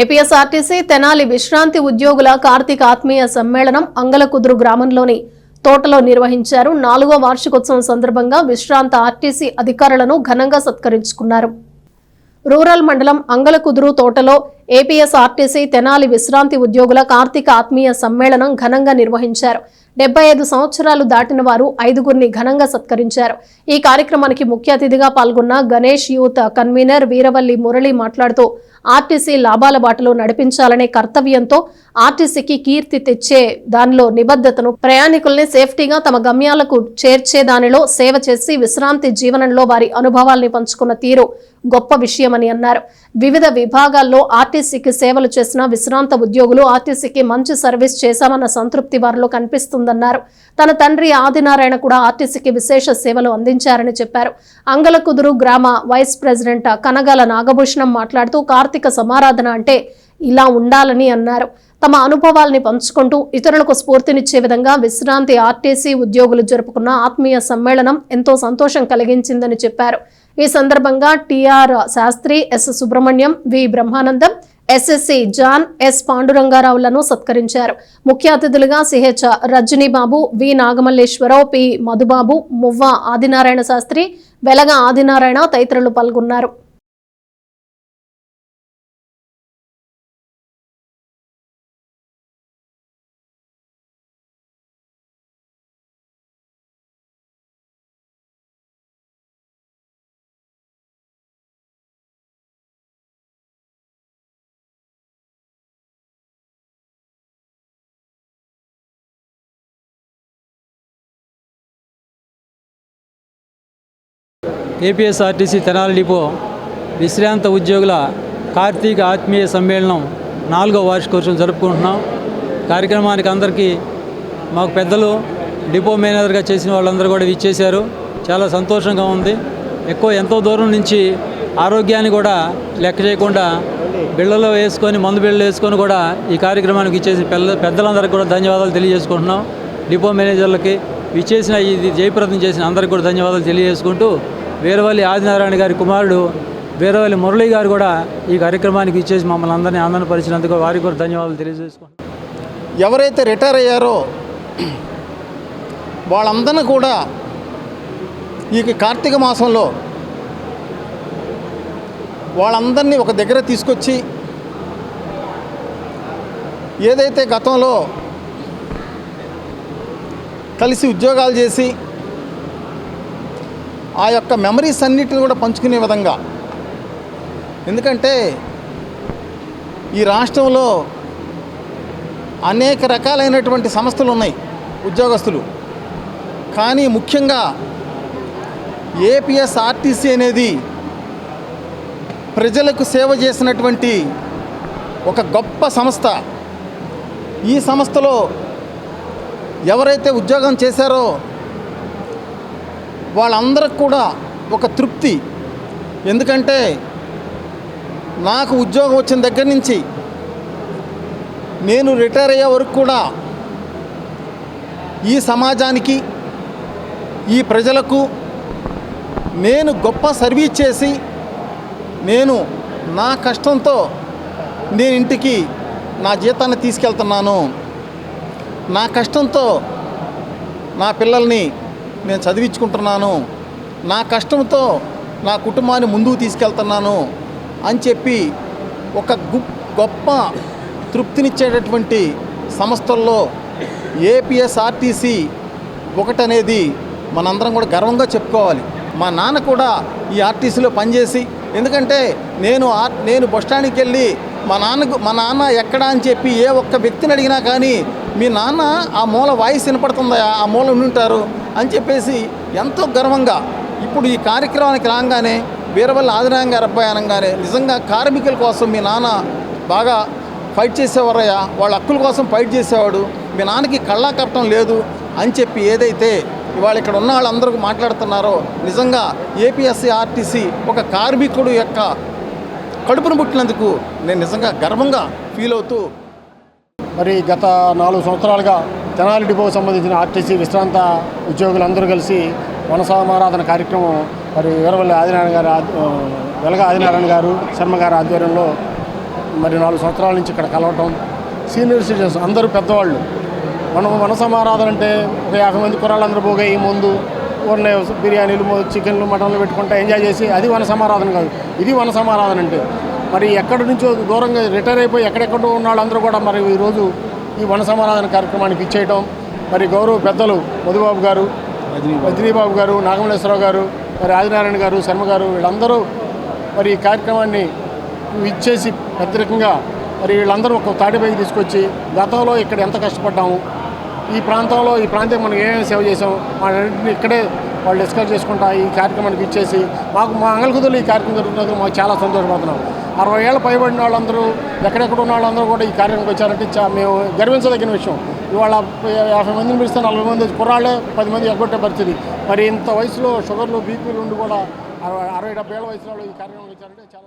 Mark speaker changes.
Speaker 1: APSRTC Tenali విశ్రాంతి ఉద్యోగుల కార్తీక ఆత్మీయ సమ్మేళనం అంగలకుదురు గ్రామంలోని తోటలో నిర్వహించారు. నాలుగో వార్షికోత్సవం సందర్భంగా విశ్రాంత ఆర్టీసీ అధికారులను ఘనంగా సత్కరించుకున్నారు. రూరల్ మండలం అంగలకుదురు తోటలో ఏపీఎస్ఆర్టీసీ తెనాలి విశ్రాంతి ఉద్యోగుల కార్తీక ఆత్మీయ సమ్మేళనం ఘనంగా నిర్వహించారు. డెబ్బై ఐదు సంవత్సరాలు దాటిన వారు ఐదుగురిని ఘనంగా సత్కరించారు. ఈ కార్యక్రమానికి ముఖ్య అతిథిగా పాల్గొన్న గణేష్ యూత్ కన్వీనర్ వీరవల్లి మురళి మాట్లాడుతూ ఆర్టీసీ లాభాల బాటలో నడిపించాలనే కర్తవ్యంతో ఆర్టీసీకి కీర్తి తెచ్చే దానిలో నిబద్ధతను ప్రయాణికుల్ని సేఫ్టీగా తమ గమ్యాలకు చేర్చే దానిలో సేవ చేసి విశ్రాంతి జీవనంలో వారి అనుభవాల్ని పంచుకున్న తీరు గొప్ప విషయమని అన్నారు. వివిధ విభాగాల్లో ఆర్టీసీకి సేవలు చేసిన విశ్రాంత ఉద్యోగులు ఆర్టీసీకి మంచి సర్వీస్ చేశామన్న సంతృప్తి వారిలో కనిపిస్తుందన్నారు. తన తండ్రి ఆదినారాయణ కూడా ఆర్టీసీకి విశేష సేవలు అందించారని చెప్పారు. అంగలకుదురు గ్రామ వైస్ ప్రెసిడెంట్ కనగాల నాగభూషణం మాట్లాడుతూ కార్తీక సమారాధన అంటే ఇలా ఉండాలని అన్నారు. తమ అనుభవాల్ని పంచుకుంటూ ఇతరులకు స్ఫూర్తినిచ్చే విధంగా విశ్రాంతి ఆర్టీసీ ఉద్యోగులు జరుపుకున్న ఆత్మీయ సమ్మేళనం ఎంతో సంతోషం కలిగించిందని చెప్పారు. ఈ సందర్భంగా TR Shastri S. Subrahmanyam V. Brahmanandam SSC John S. పాండురంగారావులను సత్కరించారు. ముఖ్య అతిథులుగా CH Rajanibabu V. Nagamalleswararao P. Madhubabu Muvva Adinarayana Shastri Velaga Adinarayana తదితరులు పాల్గొన్నారు.
Speaker 2: ఏపీఎస్ఆర్టీసీ తెనాలి డిపో విశ్రాంత ఉద్యోగుల కార్తీక ఆత్మీయ సమ్మేళనం నాలుగో వార్షికోత్సవం జరుపుకుంటున్నాం. కార్యక్రమానికి అందరికీ మాకు పెద్దలు డిపో మేనేజర్గా చేసిన వాళ్ళందరూ కూడా ఇచ్చేశారు చాలా సంతోషంగా ఉంది. ఎక్కువ ఎంతో దూరం నుంచి ఆరోగ్యాన్ని కూడా లెక్క చేయకుండా బిళ్ళలో వేసుకొని మందు బిళ్ళలు వేసుకొని కూడా ఈ కార్యక్రమానికి ఇచ్చేసి పెద్ద పెద్దలందరికీ కూడా ధన్యవాదాలు తెలియజేసుకుంటున్నాం. డిపో మేనేజర్లకి ఇచ్చేసిన ఇది జయప్రదం చేసిన అందరికీ కూడా ధన్యవాదాలు తెలియజేసుకుంటూ వీరవల్లి ఆదినారాయణ గారి కుమారుడు వీరవల్లి మురళి గారు కూడా ఈ కార్యక్రమానికి ఇచ్చేసి మమ్మల్ని అందరినీ ఆనందపరిచినందుకు వారికి కూడా ధన్యవాదాలు తెలియజేసుకుంటున్నాం.
Speaker 3: ఎవరైతే రిటైర్ అయ్యారో వాళ్ళందరినీ కూడా ఈ కార్తీక మాసంలో వాళ్ళందరినీ ఒక దగ్గర తీసుకొచ్చి ఏదైతే గతంలో కలిసి ఉద్యోగాలు చేసి ఆ యొక్క మెమరీస్ అన్నిటిని కూడా పంచుకునే విధంగా. ఎందుకంటే ఈ రాష్ట్రంలో అనేక రకాలైనటువంటి సంస్థలు ఉన్నాయి ఉద్యోగస్తులు. కానీ ముఖ్యంగా ఏపీఎస్ఆర్టీసీ అనేది ప్రజలకు సేవ చేసినటువంటి ఒక గొప్ప సంస్థ. ఈ సంస్థలో ఎవరైతే ఉద్యోగం చేశారో వాళ్ళందరికి కూడా ఒక తృప్తి. ఎందుకంటే నాకు ఉద్యోగం వచ్చిన దగ్గర నుంచి నేను రిటైర్ అయ్యే వరకు కూడా ఈ సమాజానికి ఈ ప్రజలకు నేను గొప్ప సర్వీస్ చేసి నేను నా కష్టంతో నేను ఇంటికి నా జీతాన్ని తీసుకెళ్తున్నాను. నా కష్టంతో నా పిల్లల్ని నేను చదివించుకుంటున్నాను. నా కష్టంతో నా కుటుంబాన్ని ముందుకు తీసుకెళ్తున్నాను అని చెప్పి ఒక గొప్ప తృప్తినిచ్చేటటువంటి సంస్థల్లో ఏపీఎస్ఆర్టీసీ ఒకటనేది మనందరం కూడా గర్వంగా చెప్పుకోవాలి. మా నాన్న కూడా ఈ ఆర్టీసీలో పనిచేసి ఎందుకంటే నేను ఆర్ నేను బస్ స్టాండ్కి వెళ్ళి మా నాన్నకు మా నాన్న ఎక్కడ అని చెప్పి ఏ ఒక్క వ్యక్తిని అడిగినా కానీ మీ నాన్న ఆ మూల వాయిస్ వినపడుతుందా? ఆ మూల ఉండుంటారు అని చెప్పేసి ఎంతో గర్వంగా ఇప్పుడు ఈ కార్యక్రమానికి రాగానే వీరవల్లి ఆదినారాయణ గారు అబ్బాయి అనగానే నిజంగా కార్మికుల కోసం మీ నాన్న బాగా ఫైట్ చేసేవారయ్యా వాళ్ళ హక్కుల కోసం ఫైట్ చేసేవాడు మీ నాన్నకి కళ్ళా కప్పటం లేదు అని చెప్పి ఏదైతే ఇవాళ ఇక్కడ ఉన్న వాళ్ళందరూ మాట్లాడుతున్నారో నిజంగా ఏపీఎస్సీ ఆర్టీసీ ఒక కార్మికుడు యొక్క కడుపును పుట్టినందుకు నేను నిజంగా గర్వంగా ఫీల్ అవుతూ
Speaker 4: మరి గత నాలుగు సంవత్సరాలుగా తెనాలి డిపోకు సంబంధించిన ఆర్టీసీ విశ్రాంత ఉద్యోగులందరూ కలిసి వనసమారాధన కార్యక్రమం మరి వీరవల్లి ఆదినారాయణ గారు వెలగ ఆదినారాయణ గారు శర్మ గారి ఆధ్వర్యంలో మరి నాలుగు సంవత్సరాల నుంచి ఇక్కడ కలవటం సీనియర్ సిటిజన్స్ అందరూ పెద్దవాళ్ళు. మనం మనసమారాధన అంటే ఒక యాభై మంది కుర్రాళ్ళందరూ పోగా ఈ ముందు ఊరినే బిర్యానీలు చికెన్లు మటన్లు పెట్టుకుంటా ఎంజాయ్ చేసి అది వన సమారాధన కాదు. ఇది వన సమారాధన అంటే మరి ఎక్కడి నుంచో దూరంగా రిటైర్ అయిపోయి ఎక్కడెక్కడో ఉన్న వాళ్ళందరూ కూడా మరి ఈరోజు ఈ వన సమారాధన కార్యక్రమానికి ఇచ్చేయటం. మరి గౌరవ పెద్దలు మధుబాబు గారు రజనీబాబు గారు నాగమలేశ్వరరావు గారు మరి ఆదినారాయణ గారు శర్మ గారు వీళ్ళందరూ మరి ఈ కార్యక్రమాన్ని ఇచ్చేసి పెద్దరికంగా మరి వీళ్ళందరూ ఒక తాటిపైకి తీసుకొచ్చి గతంలో ఇక్కడ ఎంత కష్టపడ్డాము ఈ ప్రాంతంలో ఈ ప్రాంతం మనం ఏమేమి సేవ చేసాం వాటిని ఇక్కడే వాళ్ళు డిస్కస్ చేసుకుంటా ఈ కార్యక్రమానికి ఇచ్చేసి మాకు మా అంగళకుదులు ఈ కార్యక్రమం జరుగుతున్నందుకు మాకు చాలా సంతోషపడుతున్నాం. అరవై ఏళ్ళ పైబడిన వాళ్ళందరూ ఎక్కడెక్కడ ఉన్న వాళ్ళందరూ కూడా ఈ కార్యక్రమంకి వచ్చారంటే మేము గర్వించదగిన విషయం. ఇవాళ యాభై మందిని పిలిస్తే నలభై మంది కుర్రాళ్ళే పది మంది ఎగ్గొట్టే పరిస్థితి. మరి ఇంత వయసులో షుగర్లు బీపీలు ఉండి కూడా అరవై అరవై డెబ్బై ఏళ్ళ వయసులో ఈ కార్యక్రమం వచ్చారంటే చాలా